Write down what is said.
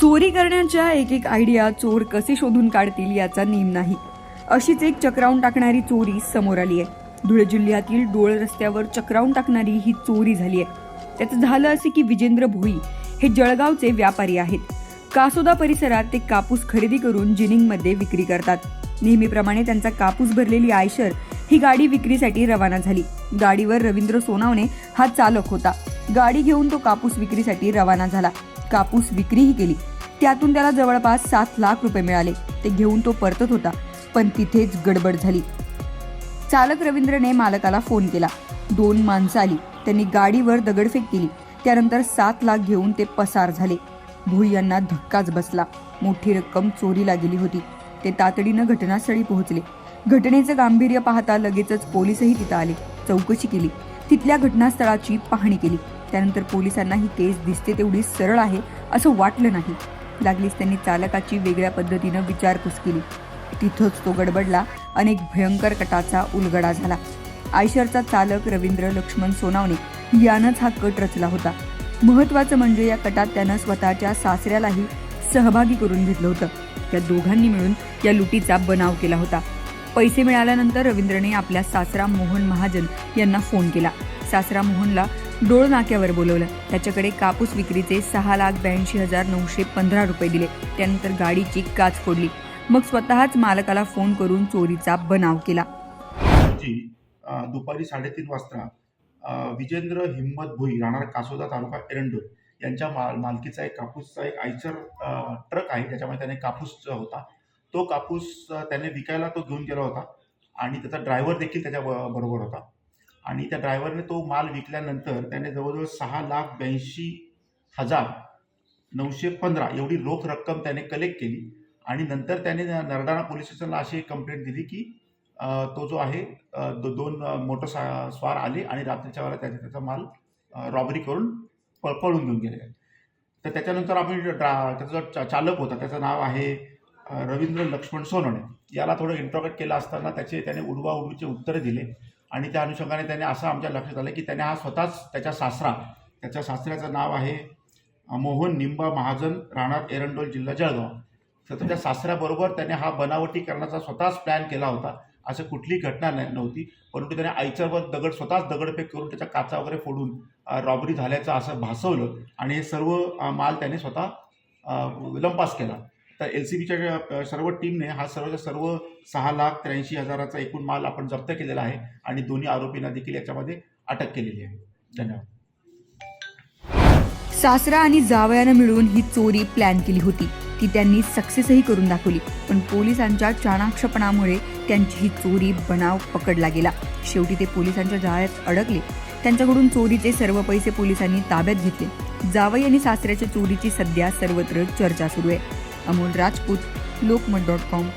चोरी करण्याच्या एक एक आयडिया चोर कसे शोधून काढतील याचा नेम नाही. अशीच एक चक्रावून टाकणारी चोरी समोर आली आहे. धुळे जिल्ह्यातील डोळ रस्त्यावर चक्रावून टाकणारी ही चोरी झाली आहे. त्याचं झालं असे की विजेंद्र भोई हे जळगावचे व्यापारी आहेत. कासोदा परिसरात ते कापूस खरेदी करून जिनिंगमध्ये विक्री करतात. नेहमीप्रमाणे त्यांचा कापूस भरलेली आयशर ही गाडी विक्रीसाठी रवाना झाली. गाडीवर रवींद्र सोनावणे हा चालक होता. गाडी घेऊन तो कापूस विक्रीसाठी रवाना झाला. कापूस विक्रीही केली. त्यातून त्याला जवळपास सात लाख रुपये मिळाले. ते घेऊन तो परतत होता पण तिथेच गडबड झाली. चालक रवींद्रने मालकाला फोन केला. दोन माणसं आली. त्यांनी गाडीवर दगडफेक केली. त्यानंतर सात लाख घेऊन ते पसार झाले. भुई यांना धक्काच बसला. मोठी रक्कम चोरीला गेली होती. ते तातडीनं घटनास्थळी पोहोचले. घटनेचं गांभीर्य पाहता लगेचच पोलीसही तिथं आले. चौकशी केली. तिथल्या घटनास्थळाची पाहणी केली. त्यानंतर पोलिसांना ही केस दिसते तेवढी सरळ आहे असं वाटलं नाही. लागलीच त्यांनी चालकाची वेगळ्या पद्धतीनं विचारपूस केली. तिथंच तो गडबडला. अनेक भयंकर कटाचा उलगडा झाला. आयशरचा चालक रवींद्र लक्ष्मण सोनावणे यानंच हा कट रचला होता. महत्वाचं म्हणजे या कटात त्यानं स्वतःच्या सासऱ्यालाही सहभागी करून घेतलं होतं. त्या दोघांनी मिळून या लुटीचा बनाव केला होता. पैसे मिळाल्यानंतर रवींद्रने आपल्या सासरा मोहन महाजन यांना फोन केला. सासरा मोहनला डोळ नाक्यावर बोलवलं. त्याच्याकडे कापूस विक्रीचे सहा लाख ब्याऐंशी हजार नऊशे पंधरा रुपये दिले. त्यानंतर गाडीची काच फोडली. मग स्वतःच मालकाला फोन करून चोरीचा बनाव केला. दुपारी साडेतीन वाजता विजेंद्र हिम्मत भुई राहणार कासोदा तालुका एरंडोल यांच्या माल मालकीचा एक कापूसचा एक आयचर ट्रक आहे. त्याच्यामध्ये त्याने कापूस होता. तो कापूस त्याने विकायला तो घेऊन गेला होता. आणि त्याचा ड्रायव्हर देखील त्याच्या बरोबर होता. आणि त्या ड्रायव्हरने तो माल विकल्यानंतर त्याने जवळजवळ सहा लाख ब्याऐंशी हजार नऊशे पंधरा एवढी रोख रक्कम त्याने कलेक्ट केली. आणि नंतर त्याने नरडाणा पोलीस स्टेशनला अशी कंप्लेंट दिली की तो जो आहे दो दोन मोटर सा- स्वार आले आणि रात्रीच्या वेळेला त्याचा त्याचा माल रॉबरी करून पळ पळून घेऊन गेले. तर त्याच्यानंतर आम्ही ड्रा त्याचा जो चा- चालक होता त्याचं नाव आहे रवींद्र लक्ष्मण सोनवणे याला थोडं इंट्रोगेट केलं असताना त्याचे त्याने उडवा उडवीचे उत्तर दिले. आणि त्या अनुषंगाने त्याने असं आमच्या लक्षात आलं की त्याने हा स्वतःच त्याच्या सासरा त्याच्या सासऱ्याचं नाव आहे मोहन निंबा महाजन राहणार एरंडोल जिल्हा जळगाव. तर त्याच्या सासऱ्याबरोबर त्याने हा बनावटी करण्याचा स्वतःच प्लॅन केला होता. असं कुठलीही घटना नाही नव्हती. परंतु त्याने आईच्यावर दगड स्वतःच दगडफेक करून त्याच्या काचा वगैरे फोडून रॉबरी झाल्याचं असं भासवलं. आणि हे सर्व माल त्याने स्वतः लंपास केला. तर एल सी बीच्या सर्व टीमने हा सर्वच्या सर्व सहा लाख त्र्याऐंशी हजाराचा एकूण माल आपण जप्त केलेला आहे आणि दोन्ही आरोपींना देखील याच्यामध्ये अटक केलेली आहे. धन्यवाद. सासरा आणि जावयानं मिळून ही चोरी प्लॅन केली होती. ती त्यांनी सक्सेसही करून दाखवली. पण पोलिसांच्या चाणाक्षपणामुळे त्यांची ही चोरी बनाव पकडला गेला. शेवटी ते पोलिसांच्या जाळ्यात अडकले. त्यांच्याकडून चोरीचे सर्व पैसे पोलिसांनी ताब्यात घेतले. जावई आणि सासऱ्याच्या चोरीची सध्या सर्वत्र चर्चा सुरू आहे. Amol Rajput Lokmat dot com.